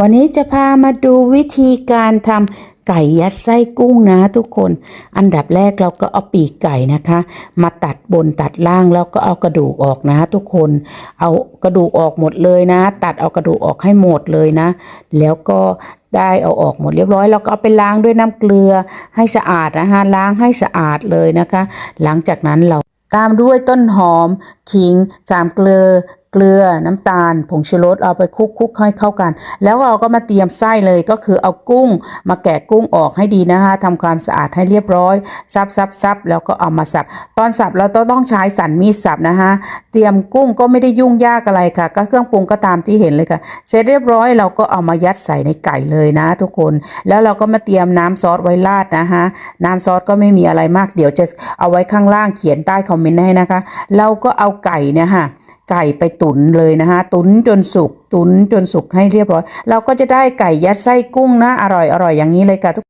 วันนี้จะพามาดูวิธีการทำไก่ยัดไส้กุ้งนะทุกคน อันดับแรกเราก็เอาปีกไก่นะคะ มาตัดบนตัดล่างแล้วก็เอากระดูกออกนะทุกคน เอากระดูกออกหมดเลยนะ ตัดเอากระดูกออกให้หมดเลยนะ แล้วก็ได้เอาออกหมดเรียบร้อยเราก็เอาไปล้างด้วยน้ำเกลือให้สะอาดนะคะล้างให้สะอาดเลยนะคะ หลังจากนั้นเราตามด้วยต้นหอม ขิงสามเกลือ เกลือน้ำตาล ผงชูรสเอาไปคลุกคลุกให้เข้ากัน แล้วเราก็มาเตรียมไส้เลยก็คือเอากุ้ง มาแกะกุ้งออกให้ดีนะคะทำความสะอาดให้เรียบร้อยซับซับซับแล้วก็เอามาสับ ตอนสับเราต้องใช้สันมีดสับนะคะเตรียมกุ้งก็ไม่ได้ยุ่งยากอะไรค่ะ ก็เครื่องปรุงก็ตามที่เห็นเลยค่ะ เสร็จเรียบร้อยเราก็เอามายัดใส่ในไก่เลยนะ ทุกคน แล้วเราก็มาเตรียมน้ำซอสไว้ราดนะคะน้ำซอสก็ไม่มีอะไรมากเดี๋ยวจะเอาไว้ข้างล่างเขียนใต้คอมเมนต์ให้นะคะ เราก็เอาไก่เนี่ยค่ะไก่ไปตุ๋นเลยนะคะตุ๋นจนสุกตุ๋นจนสุกให้เรียบร้อย เราก็จะได้ไก่ยัดไส้กุ้งนะอร่อยอร่อยอย่างนี้เลยค่ะทุก